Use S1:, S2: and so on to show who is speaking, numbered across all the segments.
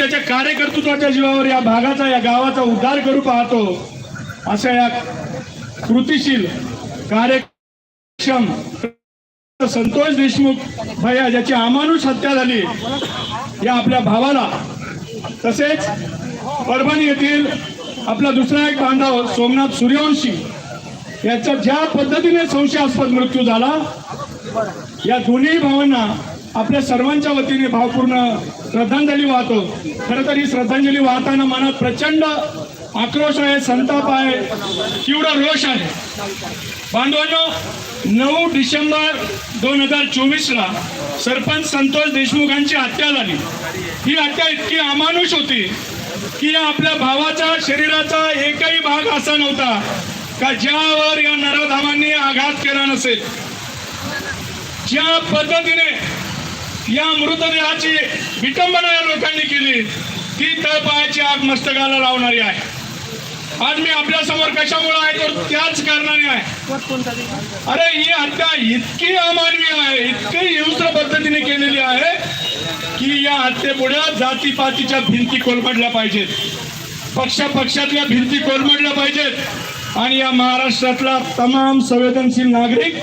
S1: त्याच्या कार्यकर्तृत्वाच्या जीवावर या भागाचा या गावाचा उद्धार करू पाहतो. अशा या कृतीशील कार्यक्षम संतोष देशमुख भैया ज्याची अमानुष हत्या झाली या आपल्या भावाला. तसेच परभणी येथील आपला दुसरा एक बांधव सोमनाथ सूर्यवंशी याचा ज्या पद्धतीने संशयास्पद मृत्यू झाला या दोन्ही भावांना आपल्या सर्वांच्या वतीने भावपूर्ण श्रद्धांजली वाहतो. खरं तर ही श्रद्धांजली वाहताना मनात प्रचंड आक्रोश आहे संताप आहे तीव्र रोष आहे. बांधवांनो नऊ डिसेंबर दोन हजार चोवीसला सरपंच संतोष देशमुखांची हत्या झाली. ही हत्या इतकी अमानुष होती की या आपल्या भावाच्या शरीराचा एकही भाग असा नव्हता का ज्यावर या नराधामांनी आघात केला नसेल. ज्या पद्धतीने या मृतदेहाची विटंबना या लोकांनी केली. ती तळपायाची आग मस्तकाला लावणारी आहे. आज मी आपल्यासमोर कशामुळे आहे तर त्याच कारणाने आहे. अरे ही हत्या इतकी अमानवी आहे इतकी हिंस्र पद्धतीने केलेली आहे की या हत्येपुढे जातीपातीच्या भिंती कोलमडल्या पाहिजेत. पक्षा पक्षातल्या भिंती कोलमडल्या पाहिजेत. आणि या महाराष्ट्रातला तमाम संवेदनशील नागरिक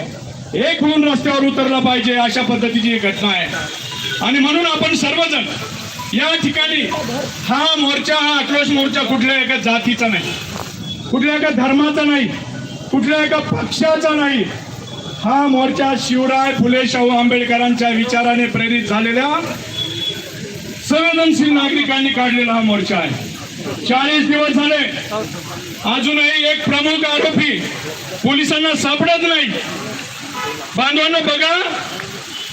S1: एक होऊन रस्त्यावर उतरला पाहिजे अशा पद्धतीची ही घटना आहे. आणि म्हणून आपण सर्वजण या ठिकाणी हा मोर्चा हा आक्रोश मोर्चा कुठल्या एका जातीचा नाही. कुठल्या एका धर्माचा नाही. कुठल्या एका पक्षाचा नाही. हा मोर्चा शिवराय फुले शाहू आंबेडकरांच्या विचाराने प्रेरित झालेल्या संवेदनशील नागरिकांनी काढलेला हा मोर्चा आहे. चाळीस दिवस झाले. अजूनही एक प्रमुख आरोपी पोलिसांना सापडत नाही. बांधवांना बघा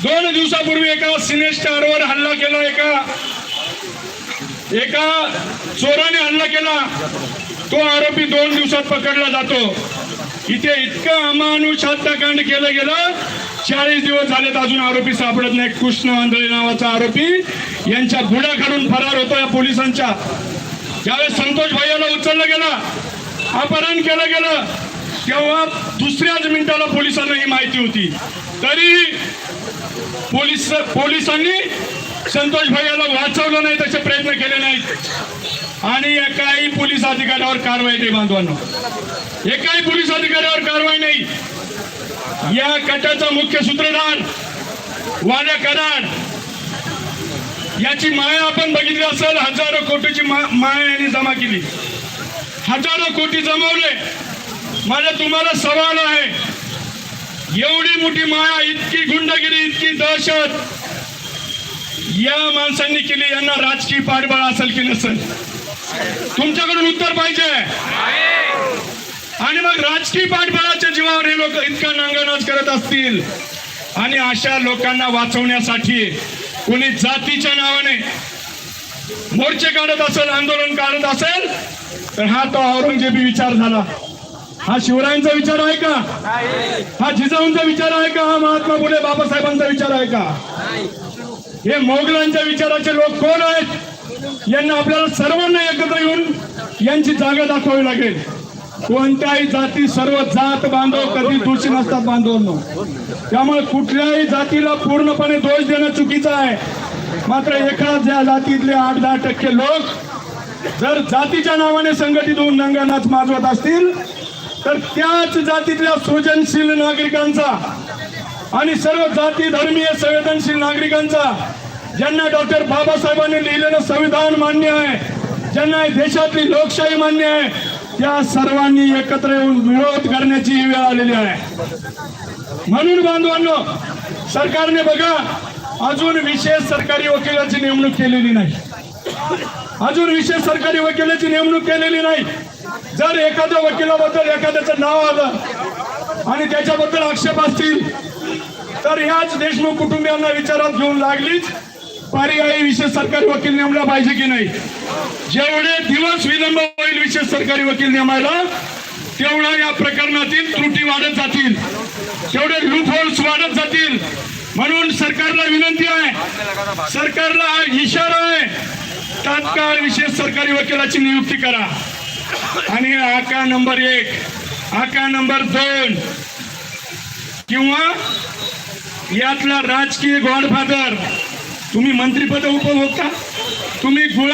S1: दोन दिवसापूर्वी एका सिने स्टारवर हल्ला केला एका एका चोराने हल्ला केला. तो आरोपी दोन दिवसात पकडला जातो. इथे इतकं अमानुष हत्याकांड केलं गेलं चाळीस दिवस झालेत अजून आरोपी सापडत नाही कृष्ण आंधळे नावाचा आरोपी यांच्या गुड्या काढून फरार होतो या पोलिसांच्या. ज्यावेळेस संतोष भैयाला उचललं गेलं अपहरण केलं गेलं तेव्हा दुसऱ्याच मिनिटाला पोलिसांना ही माहिती होती. तरी पोलीस पोलिसांनी संतोष भैयाला वाचवलं नाही तसे प्रयत्न केले नाहीत. आणि एकाही पोलीस अधिकाऱ्यावर कारवाई नाही बांधवांना. एकाही पोलीस अधिकाऱ्यावर कारवाई नाही. या कटाचा मुख्य सूत्रधार वाड्या कराड. याची माया आपण बघितली असेल हजारो कोटीची मा- माया यांनी जमा केली. हजारो कोटी जमवले. माझा तुम्हाला सवाल आहे. एवढी मोठी माया इतकी गुंडगिरी इतकी दहशत या माणसांनी केली यांना राजकीय पाठबळ असेल की नसेल? तुमच्याकडून उत्तर पाहिजे. आणि मग राजकीय पाठबळाच्या जीवावर हे लोक इतका नांगनाच करत असतील. आणि अशा लोकांना वाचवण्यासाठी कोणी जातीच्या नावाने मोर्चे काढत असेल आंदोलन काढत असेल तर हा तो औरंगजेबी विचार झाला. हा शिवरायांचा विचार आहे का? हा जिजाऊंचा विचार आहे का? हा महात्मा फुले बाबासाहेबांचा विचार आहे का? हे मोगलांच्या विचाराचे लोक कोण आहेत? यांना आपल्याला सर्वांना एकत्र येऊन यांची जागा दाखवावी लागेल. कोणत्याही जाती सर्व जात बांधव कधी दोषी नसतात बांधवांनो. त्यामुळे कुठल्याही जातीला पूर्णपणे दोष देणं चुकीचं आहे. मात्र एका ज्या जातीतले आठ दहा टक्के लोक जर जातीच्या नावाने संघटित होऊन नंगानाच माजवत असतील तर त्याच जातीतल्या सृजनशील नागरिकांचा आणि सर्व जाती धर्मीय संवेदनशील नागरिकांचा ज्यांना डॉक्टर बाबासाहेबांनी लिहिलेलं संविधान मान्य आहे ज्यांना देशातली लोकशाही मान्य आहे त्या सर्वांनी एकत्र येऊन विरोध करण्याची वेळ आलेली आहे. म्हणून बांधवांनो सरकारने बघा अजून विशेष सरकारी वकिलाची नेमणूक केलेली नाही. अजून विशेष सरकारी वकिलाची नेमणूक केलेली नाही. जर एखाद्या वकिलाबद्दल एखाद्याचं नाव आलं आणि त्याच्याबद्दल आक्षेप असतील तर ह्याच देशमुख कुटुंबियांना विचारात घेऊन लागलीच. पर्यायी विशेष सरकारी वकील नेमला पाहिजे की नाही? जेवढे दिवस विलंब होईल विशेष सरकारी वकील नेमायला तेवढा या प्रकरणातील त्रुटी वाढत जातील. तेवढे लूप होल्स वाढत जातील. म्हणून सरकारला विनंती आहे. सरकारला इशारा तात्काळ विशेष सरकारी वकिलाची नियुक्ती करा. आणि आका नंबर एक आका नंबर दोन किंवा यातला राजकीय गॉडफादर तुम्ही मंत्रिपद उपभोगता? तुम्ही गुळ